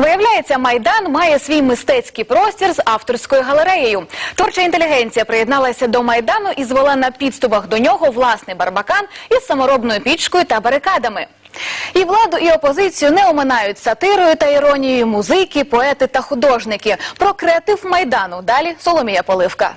Виявляється, майдан має свій мистецький простір з авторською галереєю. Творча інтелігенція приєдналася до майдану і звела на підступах до нього власний барбакан із саморобною пічкою та барикадами. І владу, і опозицію не оминають сатирою та іронією музики, поети та художники. Про креатив майдану далі Соломія Поливка.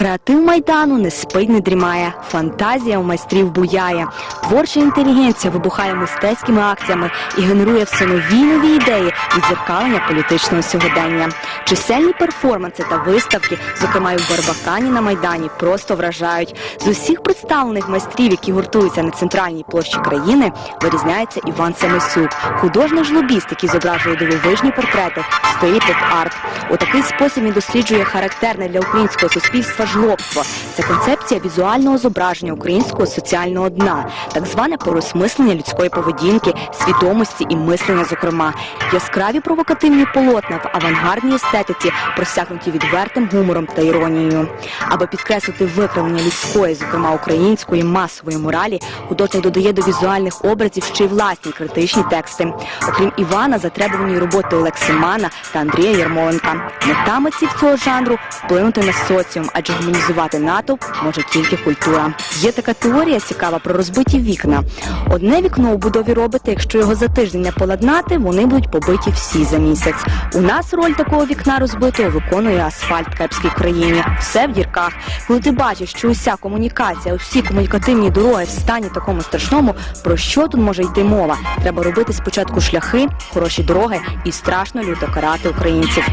Креатив майдану не спить, не дрімає, фантазія у майстрів буяє, творча інтелігенція вибухає мистецькими акціями і генерує все нові нові ідеї відзеркалення політичного сьогодення. Чисельні перформанси та виставки, зокрема й у Барбакані на майдані, просто вражають. З усіх представлених майстрів, які гуртуються на центральній площі країни, вирізняється Іван Семисюк, художник жлобіст, який зображує дивовижні портрети стилі поп-арт. У такий спосіб він досліджує характерне для українського суспільства жлобство. Це концепція візуального зображення українського соціального дна, так зване переосмислення людської поведінки, свідомості і мислення, зокрема. Яскраві провокативні полотна в авангардній естетиці, просякнуті відвертим гумором та іронією. Аби підкреслити викривлення людської, зокрема української масової моралі, художник додає до візуальних образів ще й власні критичні тексти. Окрім Івана, затребувані роботи Олекси Мана та Андрія Ярмоленка. Мета митців цього жанру вплинути на соціум, адже гуманізувати натовп може тільки культура. Є така теорія цікава про розбиті вікна. Одне вікно у будові робите, якщо його за тиждень не поладнати, вони будуть побиті всі за місяць. У нас роль такого вікна розбитого виконує асфальт кепській країні. Все в дірках. Коли ти бачиш, що уся комунікація, усі комунікативні дороги в стані такому страшному, про що тут може йти мова? Треба робити спочатку шляхи, хороші дороги і страшно люто карати українців.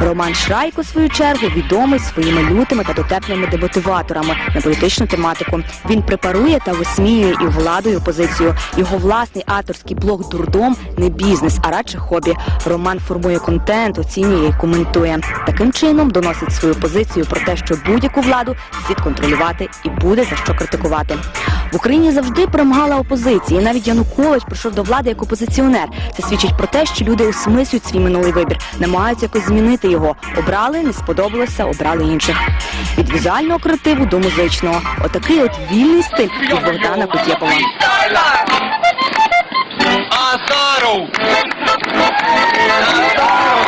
Роман Шрайко, свою чергу, відомий своїми лютими та дотепними демотиваторами на політичну тематику. Він препарує та висміює і владу, і опозицію. Його власний авторський блог Дурдом не бізнес, а радше хобі. Роман формує контент, оцінює і коментує. Таким чином доносить свою позицію про те, що будь-яку владу слід контролювати і буде за що критикувати. В Україні завжди перемагала опозиція. І навіть Янукович прийшов до влади як опозиціонер. Це свідчить про те, що люди осмислюють свій минулий вибір, намагаються якось змінити його. Обрали, не сподобалося, обрали інших. Від візуального креативу до музичного. Отакий от вільний стиль від Богдана Кутєпова. Азаров! Азаров!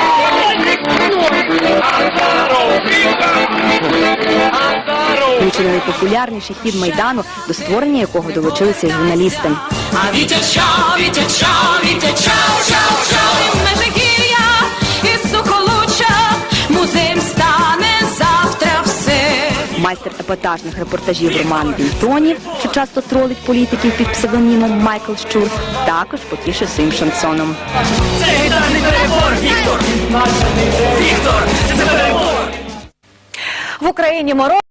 Ключ найпопулярніший хід майдану, до створення якого долучилися журналісти. А вітя чау, вітя чау, вітя чау, Межигір'я, і Соколуча, музеєм стане завтра все. Майстер епатажних репортажів Роман Вінтонів, що часто тролить політиків під псевдонімом Майкл Щур, також потішив своїм шансоном. Це гітарний перебор, Віктор, Віктор, це перебор. В Україні мороз.